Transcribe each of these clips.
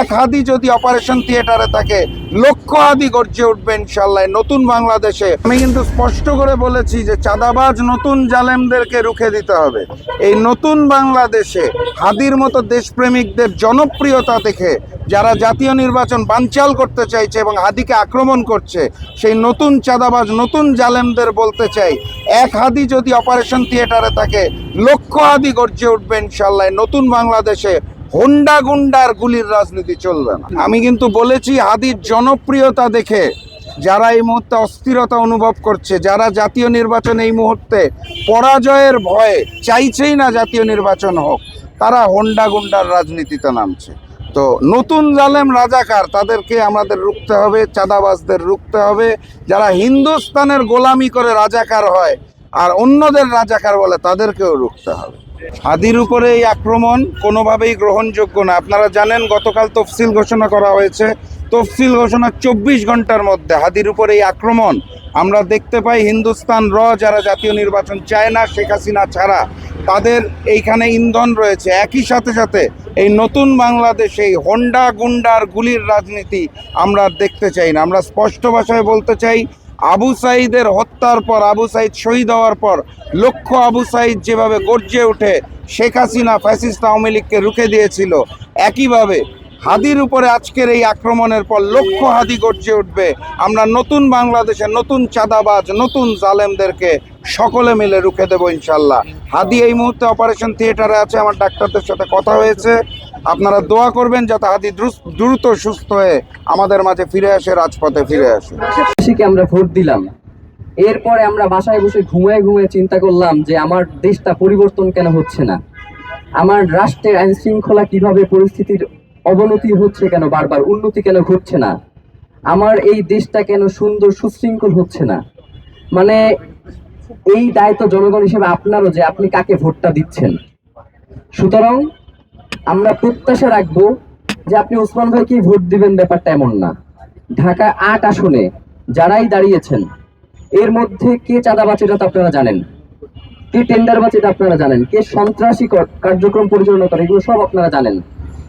এক হাদি যদি অপারেশন থিয়েটারে থাকে লক্ষ হাদি গর্জে উঠবে ইনশাল্লাহ নতুন বাংলাদেশে। আমি কিন্তু স্পষ্ট করে বলেছি যে চাঁদাবাজ নতুন জালেমদেরকে রুখে দিতে হবে। এই নতুন বাংলাদেশে হাদির মতো দেশপ্রেমিকদের জনপ্রিয়তা দেখে, যারা জাতীয় নির্বাচন বানচাল করতে চাইছে এবং হাদিকে আক্রমণ করছে, সেই নতুন চাঁদাবাজ, নতুন জালেমদের বলতে চাই এক হাদি যদি অপারেশন থিয়েটারে থাকে লক্ষ হাদি গর্জে উঠবে ইনশাল্লাহ নতুন বাংলাদেশে হোন্ডা গুন্ডার গুলির রাজনীতি চলবে না। আমি কিন্তু বলেছি, হাদির জনপ্রিয়তা দেখে যারা এই মুহূর্তে অস্থিরতা অনুভব করছে, যারা জাতীয় নির্বাচন এই মুহূর্তে পরাজয়ের ভয়ে চাইছেই না জাতীয় নির্বাচন হোক, তারা হোন্ডা গুন্ডার রাজনীতিতে নামছে। তো নতুন জালেম রাজাকার, তাদেরকে আমাদের রুখতে হবে, চাঁদাবাজদের রুখতে হবে। যারা হিন্দুস্তানের গোলামি করে রাজাকার হয়, আর অন্যদের রাজাকার বলে তাদেরকেও রুখতে হবে। হাদির উপরে এই আক্রমণ কোনোভাবেই গ্রহণযোগ্য না। আপনারা জানেন, গতকাল তফসিল ঘোষণা করা হয়েছে। তফসিল ঘোষণা চব্বিশ ঘণ্টার মধ্যে। হাদির উপরে এই আক্রমণ। আমরা দেখতে পাই, হিন্দুস্তান র যারা জাতীয় নির্বাচন চায় না, শেখ হাসিনা ছাড়া, তাদের এইখানে ইন্ধন রয়েছে। একই সাথে সাথে এই নতুন বাংলাদেশে হোন্ডা গুন্ডার গুলির রাজনীতি আমরা দেখতে চাই না। আমরা স্পষ্ট ভাষায় বলতে চাই আবু সাইদের হত্যার পর, আবু সাইদ শহীদ হওয়ার পর, লক্ষ আবু সাইদ যেভাবে গর্জে ওঠে শেখ হাসিনা ফ্যাসিস্ট আওয়ামী লীগকে রুখে দিয়েছিল, একইভাবে হাদির উপরে আজকের এই আক্রমণের পর লক্ষ হাদি গর্জে উঠবে। আমরা নতুন বাংলাদেশে নতুন চাঁদাবাজ, নতুন জালেমদেরকে সকলে মিলে রুখে দেবো ইনশাল্লাহ। হাদি এই মুহূর্তে অপারেশন থিয়েটারে আছে, আমার ডাক্তারদের সাথে কথা হয়েছে। আপনারা দোয়া করবেন যাতে হাদি দ্রুত- সুস্থ হয়ে আমাদের মাঝে ফিরে আসে, রাজপথে ফিরে আসে। আমরা ভোট দিলাম। এরপরে আমরা বাসায় বসে ঘুমিয়ে ঘুমায় চিন্তা করলাম যে আমার দেশটা পরিবর্তন কেন হচ্ছে না? আমার রাষ্ট্রের আইন শৃঙ্খলা কীভাবে পরিস্থিতির অবনতি হচ্ছে কেন, বারবার উন্নতি কেন ঘটছে না? আমার এই দেশটা কেন সুন্দর সুশৃঙ্খল হচ্ছে না? মানে এই দায়িত্ব জনগণ হিসেবে আপনারও যে আপনি কাকে ভোটটা দিচ্ছেন? সুতরাং আমরা প্রত্যাশা রাখব যে আপনি ওসমান ভাইকে ভোট দিবেন, ব্যাপারটা এমন না। ঢাকা আট আসনে যারাই দাঁড়িয়েছেন, এর মধ্যে কে চাঁদাবাজ এটা তো আপনারা জানেন? কে টেন্ডারবাজ এটা আপনারা জানেন? কে সন্ত্রাসী কর- কার্যক্রম পরিচালনা করে? এগুলো সব আপনারা জানেন।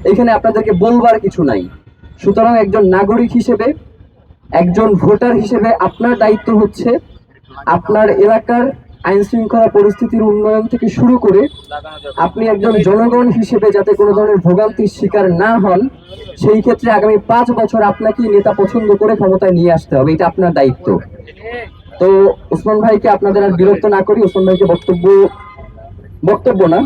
এখানে আপনাদেরকে বলবার কিছু নাই। সুতরাং একজন নাগরিক হিসেবে, একজন ভোটার হিসেবে আপনার দায়িত্ব হচ্ছে আপনার এলাকার আইন শৃঙ্খলা পরিস্থিতির উন্নয়ন থেকে শুরু করে আপনি একজন জনগণ হিসেবে যাতে কোনো ধরনের ভোগান্তির শিকার না হন, সেই ক্ষেত্রে আগামী পাঁচ বছর আপনাকে নেতা পছন্দ করে ক্ষমতায় নিয়ে আসতে হবে। এটা আপনার দায়িত্ব। তো ওসমান ভাইকে আপনাদের আর বিরক্ত না করি। ওসমান ভাইকে বক্তব্য বক্তব্য না।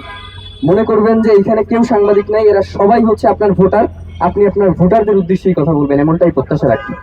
মনে করবেন যে এখানে কেউ সাংবাদিক নাই, এরা সবাই হচ্ছে আপনার ভোটার। আপনি আপনার ভোটারদের উদ্দেশ্যেই কথা বলবেন, এমনটাই প্রত্যাশা রাখি।